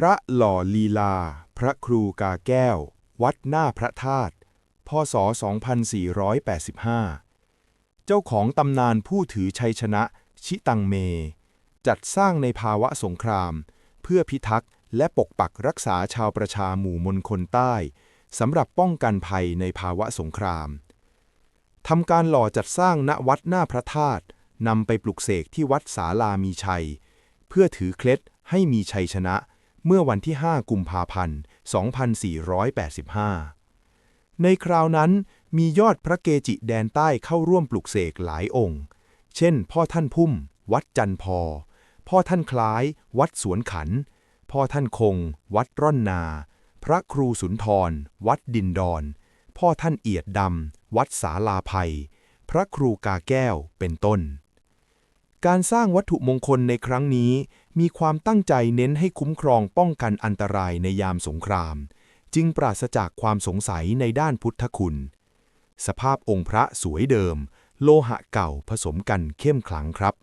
พระหล่อลีลา พระครูกาแก้ว วัดหน้าพระธาตุ พศ 2485 เจ้าของตำนานผู้ถือชัยชนะ ชิตังเม จัดสร้างในภาวะสงคราม เพื่อพิทักษ์และปกปักรักษาชาวประชาหมู่มนคนใต้ สำหรับป้องกันภัยในภาวะสงครามทำการหล่อจัดสร้างณวัดหน้าพระธาตุนำไปปลุกเสกที่วัดศาลามีชัย เพื่อถือเคล็ดให้มีชัยชนะ เมื่อวันที่ 5 กุมภาพันธ์ 2485 ในคราวนั้นมียอดพระเกจิแดนใต้เข้าร่วมปลุกเสกหลายองค์ เช่น พ่อท่านพุ่ม วัดจันพอ พ่อท่านคล้าย วัดสวนขัน พ่อท่านคง วัดร่อนนา พระครูสุนทร วัดดินดอน พ่อท่านเอียดดำ วัดสาลาภัย พระครูกาแก้ว เป็นต้น การสร้างวัตถุมงคลในครั้งนี้ มีความตั้งใจเน้นให้คุ้มครองป้องกันอันตรายในยามสงคราม จึงปราศจากความสงสัยในด้านพุทธคุณ สภาพองค์พระสวยเดิม โลหะเก่าผสมกันเข้มขลังครับ